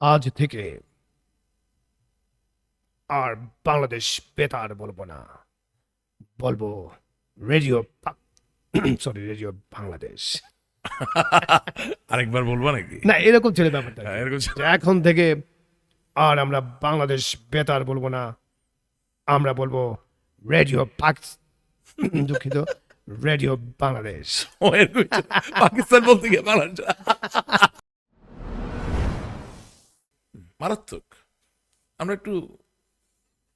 আজ থেকে আর বাংলাদেশ বেতার বলব না বলব রেডিও সরি রেডিও বাংলাদেশ। আরেকবার বলব নাকি? না এরকম ছিল ব্যাপারটা হ্যাঁ, এরকম এখন থেকে আর আমরা বাংলাদেশ বেতার বলব না আমরা বলব রেডিও পাক দুঃখিত রেডিও বাংলাদেশ। পাকিস্তান বলতে গিয়ে বাংলাদেশ। মারাত্মক। আমরা একটু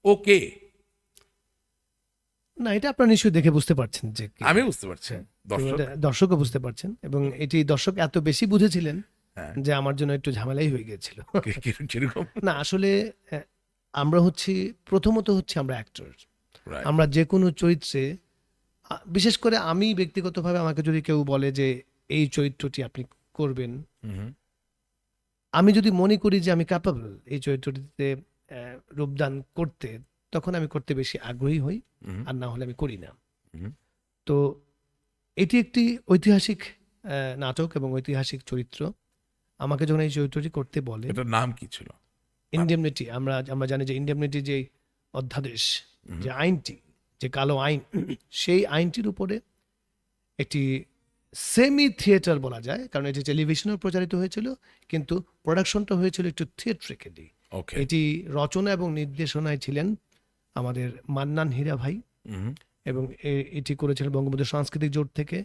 ওকে। না এটা আপনারা নিশ্চয়ই দেখে বুঝতে পারছেন যে আমি বুঝতে পারছি দর্শক। দর্শকও বুঝতে পারছেন এবং এটি দর্শক এত বেশি বুঝেছিলেন হ্যাঁ। যে আমার জন্য একটু ঝামেলাই হয়ে গিয়েছিল। না আসলে আমরা হচ্ছি প্রথমত হচ্ছে আমরা অ্যাক্টর আমরা যে কোনো চরিত্রে বিশেষ করে আমি ব্যক্তিগতভাবে আমাকে যদি কেউ বলে যে এই চরিত্রটি আপনি করবেন হুম, আমি যদি মনে করি যে আমি ক্যাপাবল এই চরিত্রটিতে রূপদান করতে তখন আমি করতে বেশি আগ্রহী হই আর না হলে আমি করি না। তো এটি একটি ঐতিহাসিক নাটক এবং ঐতিহাসিক চরিত্র। আমাকে যখন এই চরিত্রটি করতে বলে এটার নাম কি ছিল? ইন্ডেমনিটি আমরা আমরা জানি যে ইন্ডেমনিটি যে অধ্যাদেশ যে আইনটি যে কালো আইন সেই আইনটির উপরে একটি সেমি থিয়েটার বলা যায় কারণ এটি টেলিভিশনেও প্রচারিত হয়েছিল কিন্তু প্রোডাকশনটা হয়েছিল একটু থিয়েট্রিক্যালি এটি রচনা এবং নির্দেশনায় ছিলেন আমাদের মান্নান হীরা ভাই এবং এটি করেছিলেন বঙ্গবন্ধু সাংস্কৃতিক জোট থেকে।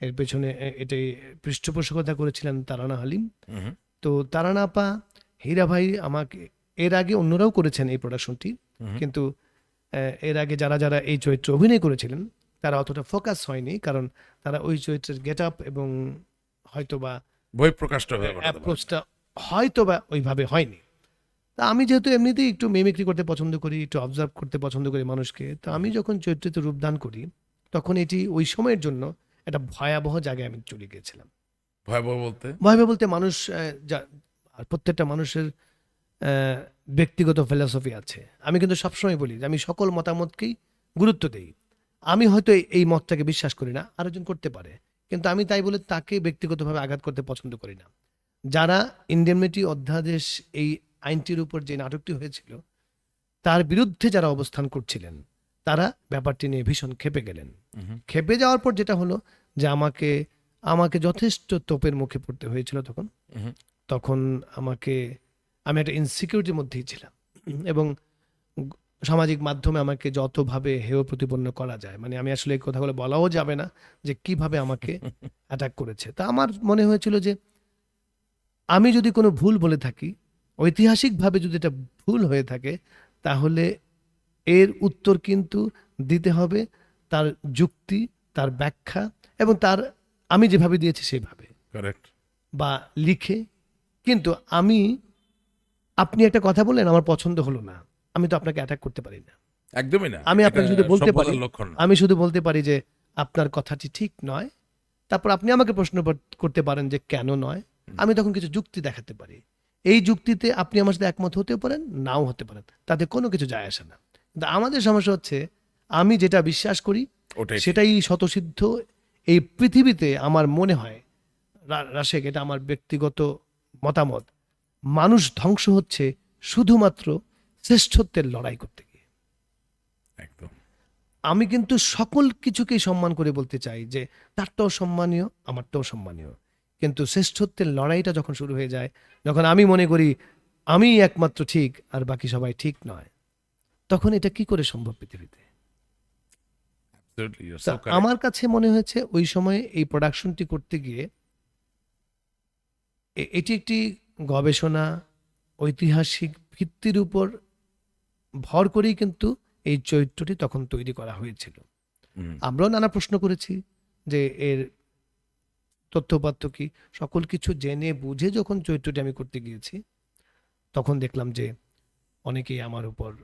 এর পেছনে এটি পৃষ্ঠপোষকতা করেছিলেন তারানা হালিম। তো তারানা আপা হীরা ভাই আমাকে এর আগে অন্যরাও করেছেন এই প্রোডাকশনটি কিন্তু এর আগে যারা যারা এই চরিত্রে অভিনয় করেছিলেন তারা অতটা ফোকাস হয়নি কারণ তারা ওই চরিত্রের গেট আপ এবং হয়তোবা বই প্রকাশটা অ্যাপ্রোচটা হয়তো বা ওইভাবে হয়নি। তা আমি যেহেতু এমনিতেই একটু মেমিক্রি করতে পছন্দ করি একটু অবজার্ভ করতে পছন্দ করি মানুষকে তো আমি যখন চরিত্রিত রূপদান করি তখন এটি ওই সময়ের জন্য একটা ভয়াবহ জায়গায় আমি চলে গিয়েছিলাম। ভয়াবহ বলতে? ভয়াবহ বলতে মানুষ যা- প্রত্যেকটা মানুষের ব্যক্তিগত ফিলসফি আছে। আমি কিন্তু সবসময় বলি যে আমি সকল মতামতকেই গুরুত্ব দেই। আমি হয়তো এই- মতটাকে বিশ্বাস করি না আরেকজন করতে পারে। কিন্তু আমি তাই বলে তাকে ব্যক্তিগতভাবে আঘাত করতে পছন্দ করি না। যারা ইন্ডেমনিটি অধ্যাদেশ এই আইনটির উপর যে নাটকটি হয়েছিল তার বিরুদ্ধে যারা অবস্থান করছিলেন তারা ব্যাপারটি নিয়ে ভীষণ ক্ষেপে গেলেন। খেপে যাওয়ার পর যেটা হলো যে আমাকে আমাকে যথেষ্ট তোপের মুখে পড়তে হয়েছিল তখন। তখন আমাকে আমি একটা ইনসিকিউরিটির মধ্যেই ছিলাম। এবং সামাজিক মাধ্যমে আমাকে যতভাবে হেয় প্রতিপন্ন করা যায়। মানে আমি আসলে এই কথাগুলো বলাও যাবে না যে কীভাবে আমাকে অ্যাটাক করেছে। তা আমার মনে হয়েছিল যে আমি যদি কোনো ভুল বলে থাকি ঐতিহাসিকভাবে যদি এটা ভুল হয়ে থাকে তাহলে এর উত্তর কিন্তু দিতে হবে তার যুক্তি তার ব্যাখ্যা এবং তার আমি যেভাবে দিয়েছি সেভাবে। বা লিখে। কিন্তু আমি আপনি একটা কথা বললেন আমার পছন্দ হলো না। আমি তো আপনাকে অ্যাটাক করতে পারি না। একদমই না। আমি আপনাকে শুধু বলতে পারি আমি শুধু বলতে পারি যে আপনার কথাটি ঠিক নয় তারপর আপনি আমাকে প্রশ্ন করতে পারেন যে কেন নয়। আমি তখন কিছু যুক্তি দেখাতে পারি। এই যুক্তিতে আপনি আমার সাথে একমত হতেও পারেন নাও হতে পারেন তাতে কোনো কিছু যায় আসে না। কিন্তু আমাদের সমস্যা হচ্ছে আমি যেটা বিশ্বাস করি সেটাই শতসিদ্ধ এই পৃথিবীতে আমার মনে হয় রাশেক এটা আমার ব্যক্তিগত মতামত মানুষ ধ্বংস হচ্ছে শুধুমাত্র শ্রেষ্ঠত্বের লড়াই করতে গিয়ে। একদম। আমি কিন্তু সকল কিছুকেই সম্মান করে বলতে চাই যে তারটাও সম্মানীয় আমারটাও সম্মানীয়। কিন্তু শ্রেষ্ঠত্বের লড়াইটা যখন শুরু হয়ে যায় যখন আমি মনে করি আমি একমাত্র ঠিক আর বাকি সবাই ঠিক নয় তখন এটা কি করে সম্ভব পৃথিবীতে. আমার কাছে মনে হয়েছে ওই সময় এই প্রোডাকশনটি করতে গিয়ে এটি একটি গবেষণা ঐতিহাসিক ভিত্তির উপর ভর করেই কিন্তু এই চরিত্রটি তখন তৈরি করা হয়েছিল। আমরাও নানা প্রশ্ন করেছি যে এর তথ্যপাত্র কি? সকল কিছু জেনে বুঝে যখন চরিত্রটি আমি করতে গিয়েছি তখন দেখলাম যে অনেকেই আমার উপর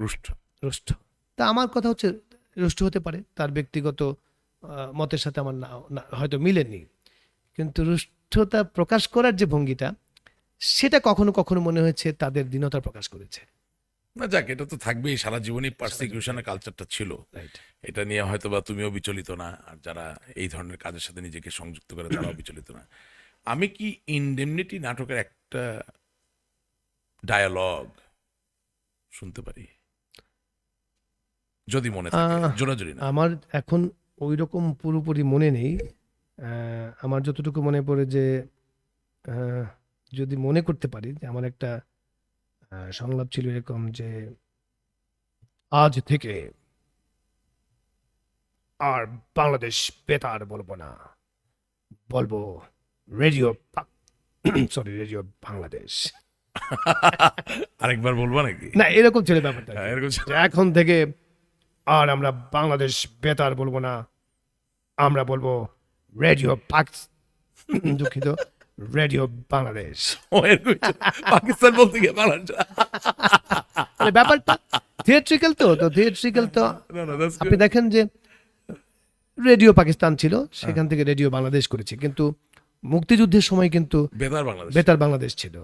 রুষ্ট। রুষ্ট। তা আমার কথা হচ্ছে রুষ্ট হতে পারে তার ব্যক্তিগত মতের সাথে আমার না না- হয়তো মিলেনি। কিন্তু রুষ্টতা প্রকাশ করার যে ভঙ্গিটা সেটা কখনো কখনো মনে হয়েছে তাদের দীনতা প্রকাশ করেছে। না যাক এটা তো থাকবেই সারা জীবনই পার্সিকিউশনের কালচারটা ছিল। রাইট এটা নিয়ে হয়তো বা তুমিও বিচলিত না আর যারা এই ধরনের কাজের সাথে নিজেকে সংযুক্ত করে তারাও বিচলিত না। আমি কি ইনডেমনিটি নাটকের একটা ডায়ালগ শুনতে পারি? যদি মনে থাকে জোরাজুরি না। আমার এখন ওই রকম পুরোপুরি মনে নেই। আহ, আমার যতটুকু মনে পড়ে যে আহ, যদি মনে করতে পারি যে আমার একটা সংলাপ ছিল এরকম যে আজ থেকে আর বাংলাদেশ বেতার বলব না বলব রেডিও সরি রেডিও বাংলাদেশ। আরেকবার বলব নাকি? না এরকম ছিল ব্যাপারটা হ্যাঁ। এখন থেকে আর আমরা বাংলাদেশ বেতার বলব না আমরা বলব রেডিও পাক দুঃখিত। রেডিও বাংলাদেশ। পাকিস্তান বলতে গিয়ে বাংলাদেশ। মানে ব্যাপারটা থিয়েট্রিক্যাল তো তো থিয়েট্রিক্যাল তো। আপনি দেখেন যে রেডিও পাকিস্তান ছিল সেখান থেকে রেডিও বাংলাদেশ করেছে। কিন্তু মুক্তিযুদ্ধের সময় কিন্তু বেতার বাংলাদেশ ছিল।